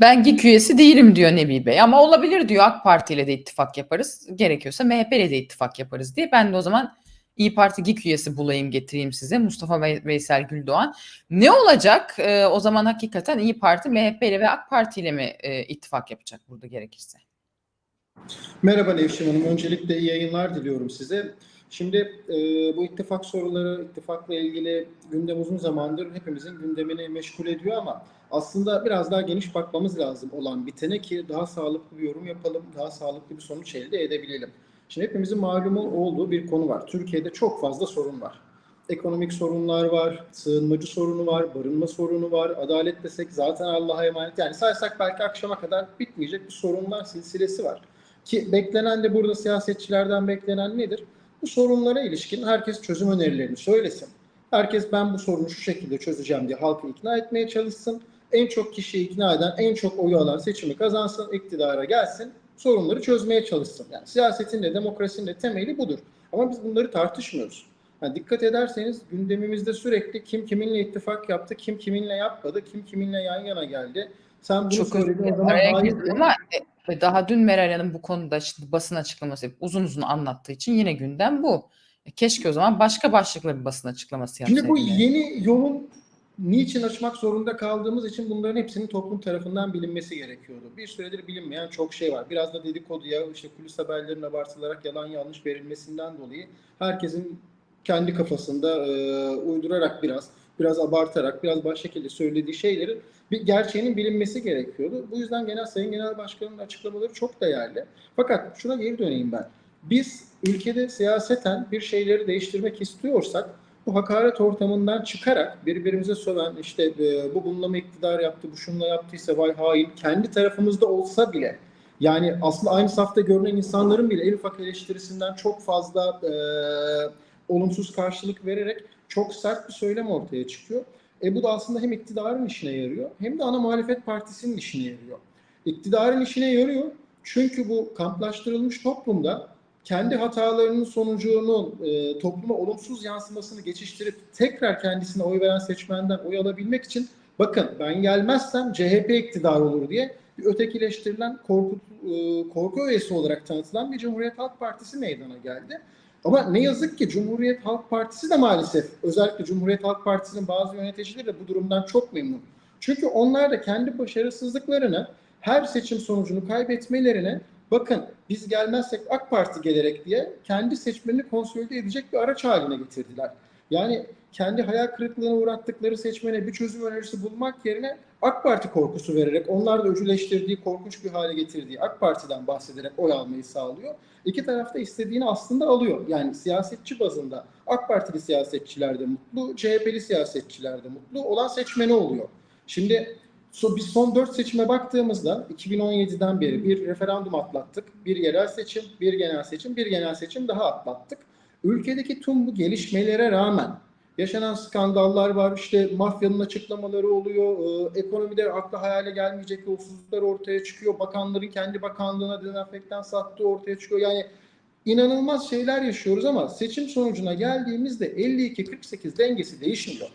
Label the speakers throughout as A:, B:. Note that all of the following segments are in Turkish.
A: Ben GİK üyesi değilim diyor Nebi Bey ama olabilir diyor AK Parti ile de ittifak yaparız. Gerekiyorsa MHP ile de ittifak yaparız diye. Ben de o zaman İyi Parti GİK üyesi bulayım getireyim size Mustafa Ve- Veysel Güldoğan. Ne olacak? Ee, o zaman hakikaten İyi Parti MHP ile ve AK Parti ile mi e, ittifak yapacak burada gerekirse?
B: Merhaba Nevşin Hanım. Öncelikle iyi yayınlar diliyorum size. Şimdi e, bu ittifak soruları, ittifakla ilgili gündem uzun zamandır hepimizin gündemini meşgul ediyor ama aslında biraz daha geniş bakmamız lazım olan bitene ki daha sağlıklı bir yorum yapalım, daha sağlıklı bir sonuç elde edebilelim. Şimdi hepimizin malumu olduğu bir konu var. Türkiye'de çok fazla sorun var. Ekonomik sorunlar var, sığınmacı sorunu var, barınma sorunu var, adalet desek zaten Allah'a emanet. Yani saysak belki akşama kadar bitmeyecek bir sorunlar silsilesi var. Ki beklenen de burada siyasetçilerden beklenen nedir? Bu sorunlara ilişkin herkes çözüm önerilerini söylesin. Herkes ben bu sorunu şu şekilde çözeceğim diye halkı ikna etmeye çalışsın. En çok kişiyi ikna eden, en çok oyu alan seçimi kazansın, iktidara gelsin, sorunları çözmeye çalışsın. Yani siyasetin de demokrasinin de temeli budur. Ama biz bunları tartışmıyoruz. Yani dikkat ederseniz gündemimizde sürekli kim kiminle ittifak yaptı, kim kiminle yapmadı, kim kiminle yan yana geldi. Sen bunu
A: Çok özür
B: söyledin o
A: dilerim.
B: zaman
A: Araya
B: hayır
A: girdim
B: de-
A: ama e, daha dün Meral Hanım bu konuda işte basın açıklaması yapıp uzun uzun anlattığı için yine gündem bu. E, Keşke o zaman başka başlıklı bir basın açıklaması
B: Şimdi bu
A: yapsaydı.
B: yeni yolun niçin açmak zorunda kaldığımız için bunların hepsinin toplum tarafından bilinmesi gerekiyordu. Bir süredir bilinmeyen çok şey var. Biraz da dedikoduya, işte kulis haberlerinin abartılarak yalan yanlış verilmesinden dolayı herkesin kendi kafasında e, uydurarak biraz, biraz abartarak, biraz başka şekilde söylediği şeylerin bir gerçeğinin bilinmesi gerekiyordu. Bu yüzden genel Sayın Genel Başkanı'nın açıklamaları çok değerli. Fakat şuna geri döneyim ben. Biz ülkede siyaseten bir şeyleri değiştirmek istiyorsak bu hakaret ortamından çıkarak birbirimize söven işte e, bu bununla iktidar yaptı, bu şunla yaptıysa vay hain kendi tarafımızda olsa bile yani aslında aynı safta görünen insanların bile en ufak eleştirisinden çok fazla e, olumsuz karşılık vererek çok sert bir söylem ortaya çıkıyor. E bu da aslında hem iktidarın işine yarıyor hem de ana muhalefet partisinin işine yarıyor. İktidarın işine yarıyor çünkü bu kamplaştırılmış toplumda kendi hatalarının sonucunu e, topluma olumsuz yansımasını geçiştirip tekrar kendisine oy veren seçmenden oy alabilmek için bakın ben gelmezsem CHP iktidar olur diye bir ötekileştirilen korku, e, korku öğesi olarak tanıtılan bir Cumhuriyet Halk Partisi meydana geldi. Ama ne yazık ki Cumhuriyet Halk Partisi de maalesef özellikle Cumhuriyet Halk Partisi'nin bazı yöneticileri de bu durumdan çok memnun. Çünkü onlar da kendi başarısızlıklarını her seçim sonucunu kaybetmelerine bakın biz gelmezsek AK Parti gelerek diye kendi seçmenini konsolide edecek bir araç haline getirdiler. Yani kendi hayal kırıklığına uğrattıkları seçmene bir çözüm önerisi bulmak yerine AK Parti korkusu vererek onlar da öcüleştirdiği, korkunç bir hale getirdiği AK Parti'den bahsederek oy almayı sağlıyor. İki tarafta istediğini aslında alıyor. Yani siyasetçi bazında AK Partili siyasetçiler de mutlu, CHP'li siyasetçiler de mutlu olan seçmeni oluyor. Şimdi So, biz son dört seçime baktığımızda 2017'den beri bir referandum atlattık. Bir yerel seçim, bir genel seçim, bir genel seçim daha atlattık. Ülkedeki tüm bu gelişmelere rağmen yaşanan skandallar var, işte mafyanın açıklamaları oluyor, e, ekonomide akla hayale gelmeyecek yolsuzluklar ortaya çıkıyor, bakanların kendi bakanlığına dezenfektan sattığı ortaya çıkıyor. Yani inanılmaz şeyler yaşıyoruz ama seçim sonucuna geldiğimizde 52-48 dengesi değişmiyor.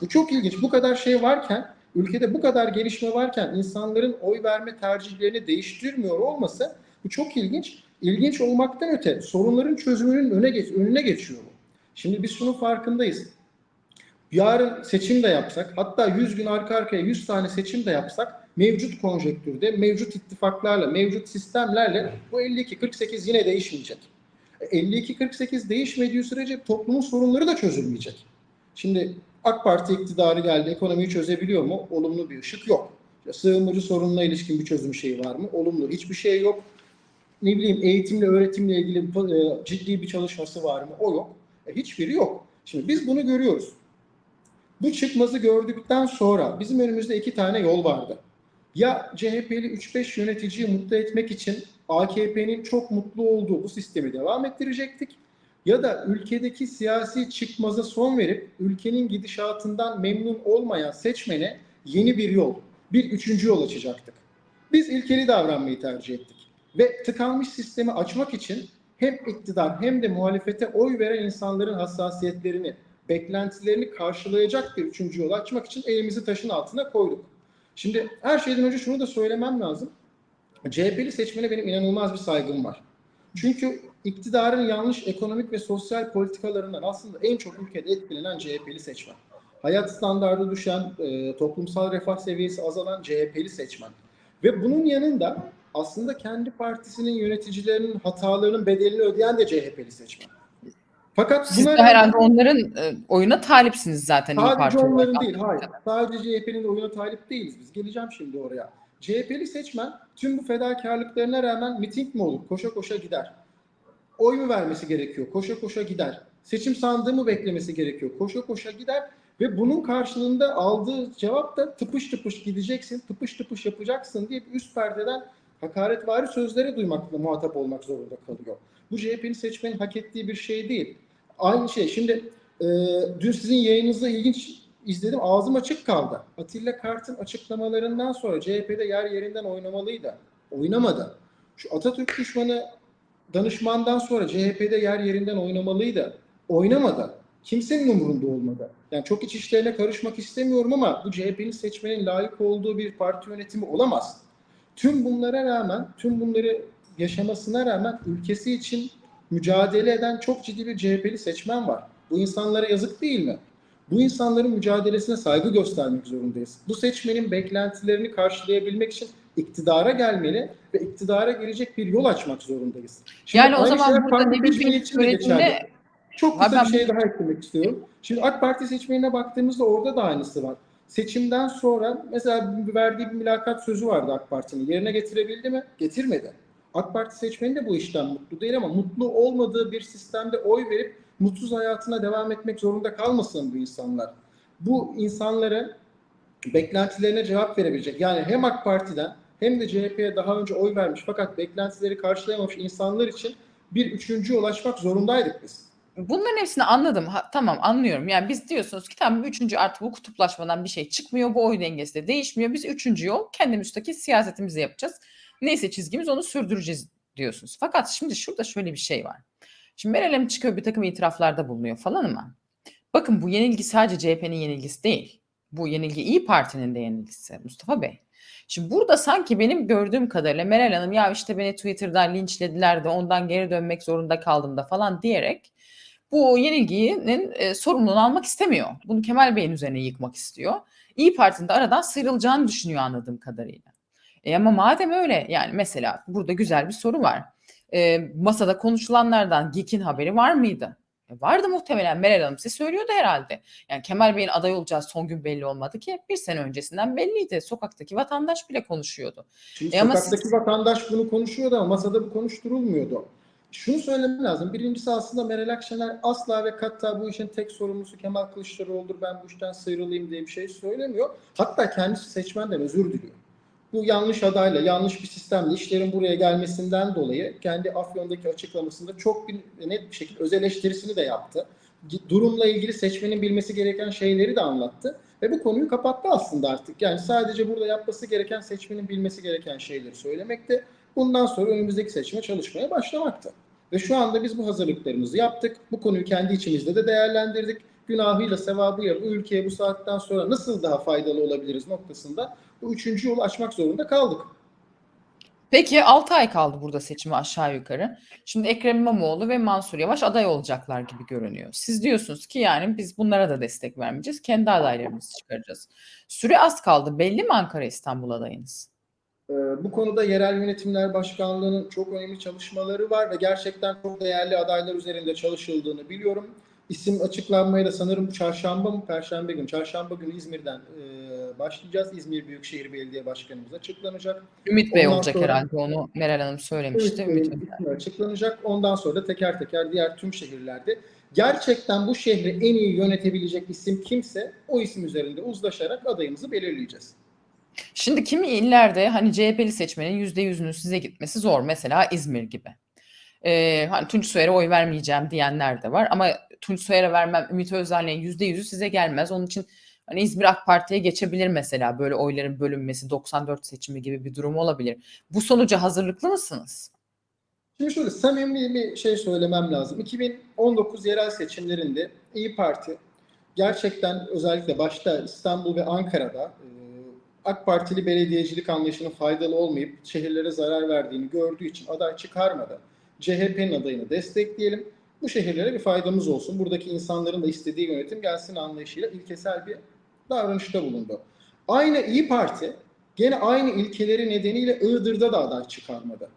B: Bu çok ilginç. Bu kadar şey varken ülkede bu kadar gelişme varken insanların oy verme tercihlerini değiştirmiyor olması bu çok ilginç. İlginç olmaktan öte sorunların çözümünün öne geç, önüne geçiyor bu. Şimdi biz şunun farkındayız. Yarın seçim de yapsak, hatta 100 gün arka arkaya 100 tane seçim de yapsak mevcut konjektürde, mevcut ittifaklarla, mevcut sistemlerle bu 52-48 yine değişmeyecek. 52-48 değişmediği sürece toplumun sorunları da çözülmeyecek. Şimdi AK Parti iktidarı geldi, ekonomiyi çözebiliyor mu? Olumlu bir ışık yok. Sığınmacı sorununa ilişkin bir çözüm şeyi var mı? Olumlu hiçbir şey yok. Ne bileyim eğitimle, öğretimle ilgili e, ciddi bir çalışması var mı? O yok. E, hiçbiri yok. Şimdi biz bunu görüyoruz. Bu çıkmazı gördükten sonra bizim önümüzde iki tane yol vardı. Ya CHP'li 3-5 yöneticiyi mutlu etmek için AKP'nin çok mutlu olduğu bu sistemi devam ettirecektik ya da ülkedeki siyasi çıkmaza son verip ülkenin gidişatından memnun olmayan seçmene yeni bir yol, bir üçüncü yol açacaktık. Biz ilkeli davranmayı tercih ettik. Ve tıkanmış sistemi açmak için hem iktidar hem de muhalefete oy veren insanların hassasiyetlerini, beklentilerini karşılayacak bir üçüncü yol açmak için elimizi taşın altına koyduk. Şimdi her şeyden önce şunu da söylemem lazım. CHP'li seçmene benim inanılmaz bir saygım var. Çünkü iktidarın yanlış ekonomik ve sosyal politikalarından aslında en çok ülkede etkilenen CHP'li seçmen. Hayat standardı düşen, e, toplumsal refah seviyesi azalan CHP'li seçmen. Ve bunun yanında aslında kendi partisinin yöneticilerinin hatalarının bedelini ödeyen de CHP'li seçmen. Fakat
A: Siz de
B: buna
A: herhalde onların e, oyuna talipsiniz zaten
B: Sadece
A: Parti olarak.
B: onların değil, hayır. Sadece CHP'nin de oyuna talip değiliz biz. Geleceğim şimdi oraya. CHP'li seçmen tüm bu fedakarlıklarına rağmen miting mi olur? Koşa koşa gider. Oy mu vermesi gerekiyor? Koşa koşa gider. Seçim sandığı mı beklemesi gerekiyor? Koşa koşa gider. Ve bunun karşılığında aldığı cevap da tıpış tıpış gideceksin, tıpış tıpış yapacaksın diye bir üst perdeden hakaretvari sözleri duymakla muhatap olmak zorunda kalıyor. Bu CHP'nin seçmenin hak ettiği bir şey değil. Aynı şey. Şimdi e, dün sizin yayınınızda ilginç izledim. Ağzım açık kaldı. Atilla Kart'ın açıklamalarından sonra CHP'de yer yerinden oynamalıydı. Oynamadı. Şu Atatürk düşmanı danışmandan sonra CHP'de yer yerinden oynamalıydı. Oynamadı. Kimsenin umurunda olmadı. Yani çok iç işlerine karışmak istemiyorum ama bu CHP'nin seçmenin layık olduğu bir parti yönetimi olamaz. Tüm bunlara rağmen, tüm bunları yaşamasına rağmen ülkesi için mücadele eden çok ciddi bir CHP'li seçmen var. Bu insanlara yazık değil mi? Bu insanların mücadelesine saygı göstermek zorundayız. Bu seçmenin beklentilerini karşılayabilmek için iktidara gelmeli ve iktidara gelecek bir yol açmak zorundayız. Şimdi
A: Yani o zaman
B: şeyler
A: burada ne bir
B: seçmeni için de geçerli.
A: söylediğinde
B: Çok kısa bir şey daha eklemek istiyorum. Şimdi AK Parti seçmenine baktığımızda orada da aynısı var. Seçimden sonra mesela verdiği bir mülakat sözü vardı AK Parti'nin. Yerine getirebildi mi? Getirmedi. AK Parti seçmeni de bu işten mutlu değil ama mutlu olmadığı bir sistemde oy verip mutsuz hayatına devam etmek zorunda kalmasın bu insanlar. Bu insanlara beklentilerine cevap verebilecek. Yani hem AK Parti'den hem de CHP'ye daha önce oy vermiş fakat beklentileri karşılayamamış insanlar için bir üçüncü ulaşmak zorundaydık biz.
A: Bunların hepsini anladım. Ha, tamam anlıyorum. Yani biz diyorsunuz ki tamam üçüncü artık bu kutuplaşmadan bir şey çıkmıyor. Bu oy dengesi de değişmiyor. Biz üçüncü yol kendi müstakil siyasetimizi yapacağız. Neyse çizgimiz onu sürdüreceğiz diyorsunuz. Fakat şimdi şurada şöyle bir şey var. Şimdi Meral Hanım çıkıyor bir takım itiraflarda bulunuyor falan ama bakın bu yenilgi sadece CHP'nin yenilgisi değil. Bu yenilgi İyi Parti'nin de yenilgisi Mustafa Bey. Şimdi burada sanki benim gördüğüm kadarıyla Meral Hanım ya işte beni Twitter'dan linçlediler de ondan geri dönmek zorunda kaldım da falan diyerek bu yenilginin e, sorumluluğunu almak istemiyor. Bunu Kemal Bey'in üzerine yıkmak istiyor. İyi Parti'nin de aradan sıyrılacağını düşünüyor anladığım kadarıyla. E ama madem öyle yani mesela burada güzel bir soru var. E, masada konuşulanlardan GİK'in haberi var mıydı? E, vardı muhtemelen Meral Hanım size söylüyordu herhalde. Yani Kemal Bey'in aday olacağı son gün belli olmadı ki bir sene öncesinden belliydi. Sokaktaki vatandaş bile konuşuyordu.
B: Şimdi
A: E
B: sokaktaki
A: siz-
B: vatandaş bunu konuşuyordu ama masada bu konuşturulmuyordu. Şunu söylemem lazım. Birincisi aslında Meral Akşener asla ve katta bu işin tek sorumlusu Kemal Kılıçdaroğlu'dur ben bu işten sıyrılayım diye bir şey söylemiyor. Hatta kendisi seçmenden özür diliyor. Bu yanlış adayla, yanlış bir sistemle işlerin buraya gelmesinden dolayı kendi Afyon'daki açıklamasında çok bir, net bir şekilde öz eleştirisini de yaptı. Durumla ilgili seçmenin bilmesi gereken şeyleri de anlattı. Ve bu konuyu kapattı aslında artık. Yani sadece burada yapması gereken seçmenin bilmesi gereken şeyleri söylemekte. Bundan sonra önümüzdeki seçime çalışmaya başlamaktı. Ve şu anda biz bu hazırlıklarımızı yaptık. Bu konuyu kendi içimizde de değerlendirdik. Günahıyla, sevabıyla bu ülkeye bu saatten sonra nasıl daha faydalı olabiliriz noktasında bu üçüncü yolu açmak zorunda kaldık.
A: Peki 6 ay kaldı burada seçime aşağı yukarı. Şimdi Ekrem İmamoğlu ve Mansur Yavaş aday olacaklar gibi görünüyor. Siz diyorsunuz ki yani biz bunlara da destek vermeyeceğiz. Kendi adaylarımızı çıkaracağız. Süre az kaldı. Belli mi Ankara İstanbul adayınız?
B: Ee, Bu konuda Yerel Yönetimler Başkanlığı'nın çok önemli çalışmaları var ve gerçekten çok değerli adaylar üzerinde çalışıldığını biliyorum. İsim açıklanmaya da sanırım çarşamba mı, perşembe günü, çarşamba günü İzmir'den e, başlayacağız. İzmir Büyükşehir Belediye Başkanımız açıklanacak.
A: Ümit Bey
B: Ondan
A: olacak
B: sonra-
A: herhalde onu Meral Hanım söylemişti.
B: Ümit
A: Ümit
B: Bey'in
A: Bey.
B: açıklanacak. Ondan sonra da teker teker diğer tüm şehirlerde gerçekten bu şehri en iyi yönetebilecek isim kimse o isim üzerinde uzlaşarak adayımızı belirleyeceğiz.
A: Şimdi kimi illerde hani CHP'li seçmenin %100'ünün size gitmesi zor. Mesela İzmir gibi. Ee, hani Tunç Soyer'e oy vermeyeceğim diyenler de var. Ama Tunç Soyer'e vermem Ümit Özdağ'ın %100'ü size gelmez. Onun için hani İzmir AK Parti'ye geçebilir mesela. Böyle oyların bölünmesi 94 seçimi gibi bir durum olabilir. Bu sonuca hazırlıklı mısınız?
B: Şimdi şöyle samimi bir şey söylemem lazım. 2019 yerel seçimlerinde İyi Parti gerçekten özellikle başta İstanbul ve Ankara'da e, AK Partili belediyecilik anlayışının faydalı olmayıp şehirlere zarar verdiğini gördüğü için aday çıkarmadı. CHP'nin adayını destekleyelim. Bu şehirlere bir faydamız olsun. Buradaki insanların da istediği yönetim gelsin anlayışıyla ilkesel bir davranışta bulundu. Aynı İyi Parti gene aynı ilkeleri nedeniyle Iğdır'da da aday çıkarmadı.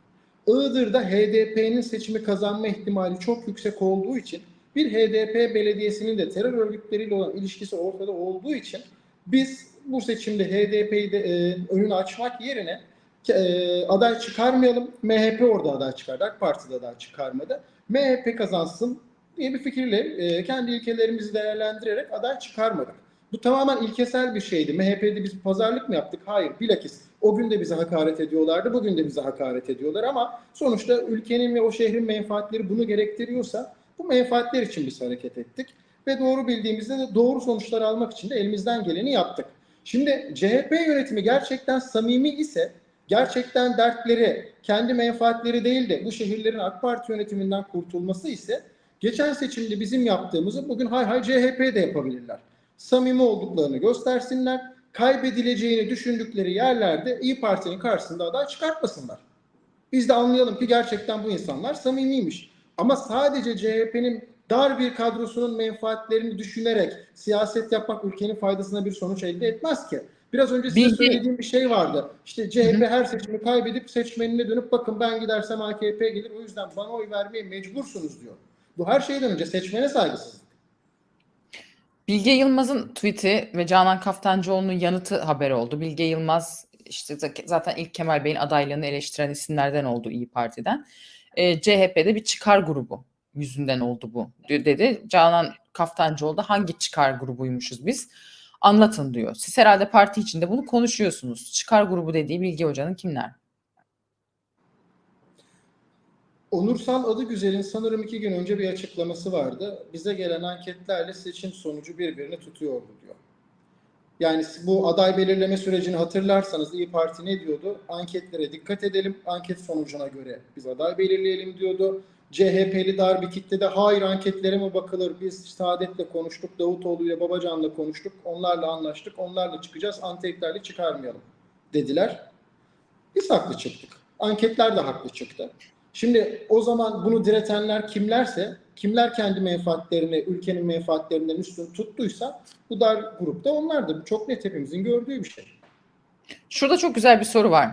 B: Iğdır'da HDP'nin seçimi kazanma ihtimali çok yüksek olduğu için bir HDP belediyesinin de terör örgütleriyle olan ilişkisi ortada olduğu için biz bu seçimde HDP'yi de e, önünü açmak yerine e, aday çıkarmayalım. MHP orada aday çıkardı. AK Parti de aday çıkarmadı. MHP kazansın diye bir fikirle e, kendi ilkelerimizi değerlendirerek aday çıkarmadık. Bu tamamen ilkesel bir şeydi. MHP'de biz pazarlık mı yaptık? Hayır. Bilakis o gün de bize hakaret ediyorlardı. Bugün de bize hakaret ediyorlar ama sonuçta ülkenin ve o şehrin menfaatleri bunu gerektiriyorsa bu menfaatler için biz hareket ettik. Ve doğru bildiğimizde de doğru sonuçlar almak için de elimizden geleni yaptık. Şimdi CHP yönetimi gerçekten samimi ise gerçekten dertleri kendi menfaatleri değil de bu şehirlerin AK Parti yönetiminden kurtulması ise geçen seçimde bizim yaptığımızı bugün hay hay CHP yapabilirler. Samimi olduklarını göstersinler. Kaybedileceğini düşündükleri yerlerde İyi Parti'nin karşısında aday çıkartmasınlar. Biz de anlayalım ki gerçekten bu insanlar samimiymiş. Ama sadece CHP'nin dar bir kadrosunun menfaatlerini düşünerek siyaset yapmak ülkenin faydasına bir sonuç elde etmez ki. Biraz önce size
A: Bilgi-
B: söylediğim bir şey vardı. İşte CHP her seçimi kaybedip seçmenine dönüp bakın ben gidersem AKP gelir o yüzden bana oy vermeye mecbursunuz diyor. Bu her şeyden önce seçmene saygısızlık.
A: Bilge Yılmaz'ın tweet'i ve Canan Kaftancıoğlu'nun yanıtı haber oldu. Bilge Yılmaz işte zaten ilk Kemal Bey'in adaylığını eleştiren isimlerden oldu İyi Parti'den. E, CHP'de bir çıkar grubu yüzünden oldu bu dedi. Canan Kaftancıoğlu da hangi çıkar grubuymuşuz biz? Anlatın diyor. Siz herhalde parti içinde bunu konuşuyorsunuz. Çıkar grubu dediği Bilge Hoca'nın kimler?
B: Onursal adı güzelin sanırım iki gün önce bir açıklaması vardı. Bize gelen anketlerle seçim sonucu birbirini tutuyordu diyor. Yani bu aday belirleme sürecini hatırlarsanız İyi Parti ne diyordu? Anketlere dikkat edelim. Anket sonucuna göre biz aday belirleyelim diyordu. CHP'li dar bir kitlede hayır anketlere mi bakılır? Biz Saadet'le konuştuk, Davutoğlu ile Babacan'la konuştuk. Onlarla anlaştık. Onlarla çıkacağız. Antetlerle çıkarmayalım dediler. Biz haklı çıktık. Anketler de haklı çıktı. Şimdi o zaman bunu diretenler kimlerse, kimler kendi menfaatlerini, ülkenin menfaatlerinden üstün tuttuysa bu dar grupta onlardır. Bu çok net hepimizin gördüğü bir şey.
A: Şurada çok güzel bir soru var.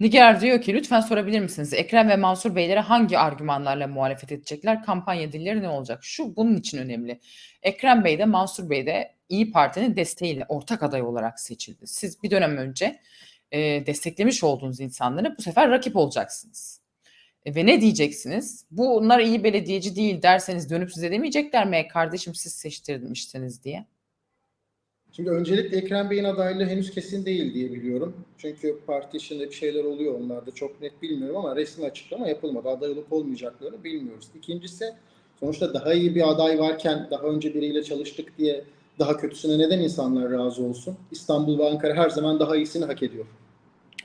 A: Nigar diyor ki lütfen sorabilir misiniz? Ekrem ve Mansur Beylere hangi argümanlarla muhalefet edecekler? Kampanya dilleri ne olacak? Şu bunun için önemli. Ekrem Bey de Mansur Bey de İyi Parti'nin desteğiyle ortak aday olarak seçildi. Siz bir dönem önce e, desteklemiş olduğunuz insanlara bu sefer rakip olacaksınız. E, ve ne diyeceksiniz? Bunlar iyi belediyeci değil derseniz dönüp size demeyecekler mi? "E, Kardeşim siz seçtirmiştiniz diye.
B: Şimdi öncelikle Ekrem Bey'in adaylığı henüz kesin değil diye biliyorum. Çünkü parti içinde bir şeyler oluyor onlarda çok net bilmiyorum ama resmi açıklama yapılmadı. Aday olup olmayacaklarını bilmiyoruz. İkincisi sonuçta daha iyi bir aday varken daha önce biriyle çalıştık diye daha kötüsüne neden insanlar razı olsun? İstanbul ve Ankara her zaman daha iyisini hak ediyor.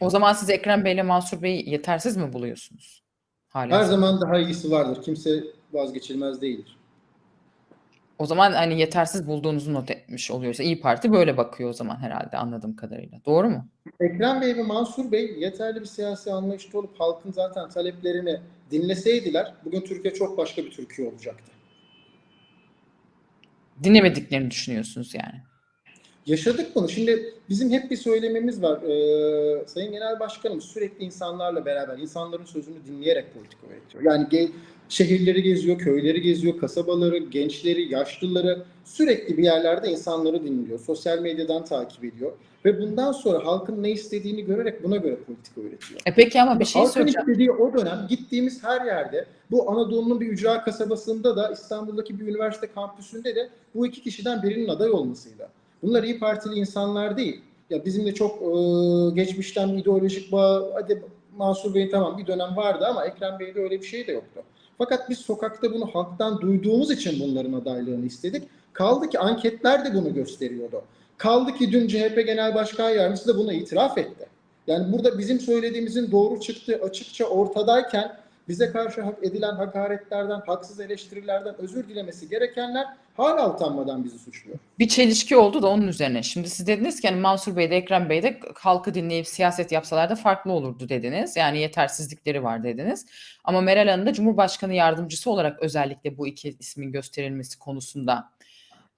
A: O zaman siz Ekrem Bey ile Mansur Bey'i yetersiz mi buluyorsunuz? Hala.
B: Her zaman daha iyisi vardır. Kimse vazgeçilmez değildir.
A: O zaman hani yetersiz bulduğunuzu not etmiş oluyorsa İyi Parti böyle bakıyor o zaman herhalde anladığım kadarıyla. Doğru mu?
B: Ekrem Bey ve Mansur Bey yeterli bir siyasi anlayışta olup halkın zaten taleplerini dinleseydiler bugün Türkiye çok başka bir Türkiye olacaktı.
A: Dinlemediklerini düşünüyorsunuz yani.
B: Yaşadık bunu. Şimdi bizim hep bir söylememiz var. Ee, Sayın Genel Başkanımız sürekli insanlarla beraber, insanların sözünü dinleyerek politika üretiyor. Yani ge- şehirleri geziyor, köyleri geziyor, kasabaları, gençleri, yaşlıları sürekli bir yerlerde insanları dinliyor. Sosyal medyadan takip ediyor. Ve bundan sonra halkın ne istediğini görerek buna göre politika üretiyor.
A: E peki ama bir şey
B: Halkın
A: söyleyeceğim.
B: istediği o dönem gittiğimiz her yerde bu Anadolu'nun bir ücra kasabasında da İstanbul'daki bir üniversite kampüsünde de bu iki kişiden birinin aday olmasıyla. Bunlar iyi Partili insanlar değil. Ya bizimle çok e, geçmişten ideolojik bağ, hadi Mansur Bey'in tamam bir dönem vardı ama Ekrem Bey'de öyle bir şey de yoktu. Fakat biz sokakta bunu halktan duyduğumuz için bunların adaylığını istedik. Kaldı ki anketler de bunu gösteriyordu. Kaldı ki dün CHP Genel Başkan Yardımcısı da buna itiraf etti. Yani burada bizim söylediğimizin doğru çıktığı açıkça ortadayken bize karşı hak edilen hakaretlerden, haksız eleştirilerden özür dilemesi gerekenler hala utanmadan bizi suçluyor.
A: Bir çelişki oldu da onun üzerine. Şimdi siz dediniz ki hani Mansur Bey de Ekrem Bey de halkı dinleyip siyaset yapsalar da farklı olurdu dediniz. Yani yetersizlikleri var dediniz. Ama Meral Hanım da Cumhurbaşkanı yardımcısı olarak özellikle bu iki ismin gösterilmesi konusunda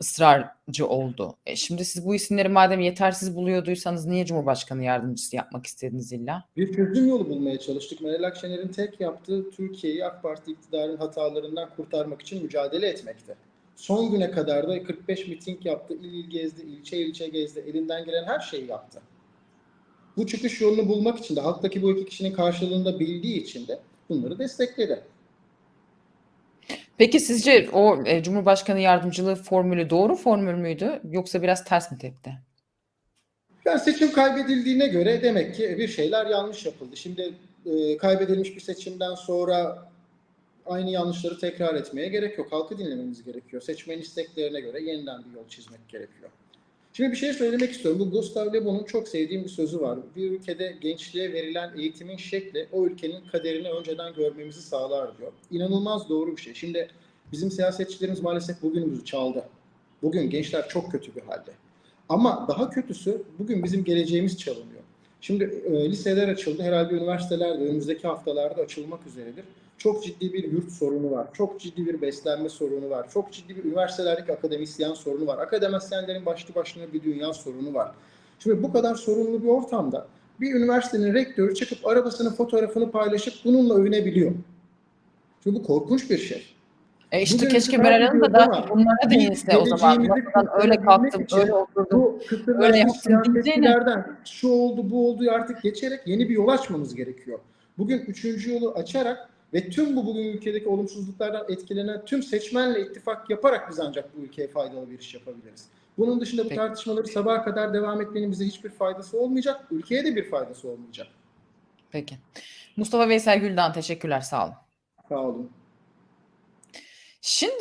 A: ısrarcı oldu. E şimdi siz bu isimleri madem yetersiz buluyorduysanız niye Cumhurbaşkanı yardımcısı yapmak istediniz illa?
B: Bir çözüm yolu bulmaya çalıştık. Meral Akşener'in tek yaptığı Türkiye'yi AK Parti iktidarının hatalarından kurtarmak için mücadele etmekti. Son güne kadar da 45 miting yaptı, il il gezdi, ilçe ilçe gezdi, elinden gelen her şeyi yaptı. Bu çıkış yolunu bulmak için de halktaki bu iki kişinin karşılığında bildiği için de bunları destekledi.
A: Peki sizce o e, Cumhurbaşkanı yardımcılığı formülü doğru formül müydü yoksa biraz ters mi tepti?
B: Yani seçim kaybedildiğine göre demek ki bir şeyler yanlış yapıldı. Şimdi e, kaybedilmiş bir seçimden sonra aynı yanlışları tekrar etmeye gerek yok. Halkı dinlememiz gerekiyor. Seçmen isteklerine göre yeniden bir yol çizmek gerekiyor. Şimdi bir şey söylemek istiyorum. Bu Gustav Le Bon'un çok sevdiğim bir sözü var. Bir ülkede gençliğe verilen eğitimin şekli o ülkenin kaderini önceden görmemizi sağlar diyor. İnanılmaz doğru bir şey. Şimdi bizim siyasetçilerimiz maalesef bugünümüzü çaldı. Bugün gençler çok kötü bir halde. Ama daha kötüsü bugün bizim geleceğimiz çalınıyor. Şimdi e, liseler açıldı. Herhalde üniversiteler de önümüzdeki haftalarda açılmak üzeredir. Çok ciddi bir yurt sorunu var. Çok ciddi bir beslenme sorunu var. Çok ciddi bir üniversitelerdeki akademisyen sorunu var. Akademisyenlerin başlı başına bir dünya sorunu var. Şimdi bu kadar sorunlu bir ortamda bir üniversitenin rektörü çıkıp arabasının fotoğrafını paylaşıp bununla övünebiliyor. Şimdi bu korkunç bir şey.
A: E işte
B: Bugün
A: keşke Hanım da daha bunlara değinse o zaman. Masadan öyle kalktım, öyle oturdum. Öyle yaptım diyeceğine.
B: şu oldu bu oldu artık geçerek yeni bir yol açmamız gerekiyor. Bugün üçüncü yolu açarak ve tüm bu bugün ülkedeki olumsuzluklardan etkilenen tüm seçmenle ittifak yaparak biz ancak bu ülkeye faydalı bir iş yapabiliriz. Bunun dışında bu
A: Peki.
B: tartışmaları sabaha kadar devam etmenin bize hiçbir faydası olmayacak. Ülkeye de bir faydası olmayacak.
A: Peki. Mustafa Veysel Güldan teşekkürler sağ olun.
B: Sağ olun.
A: Şimdi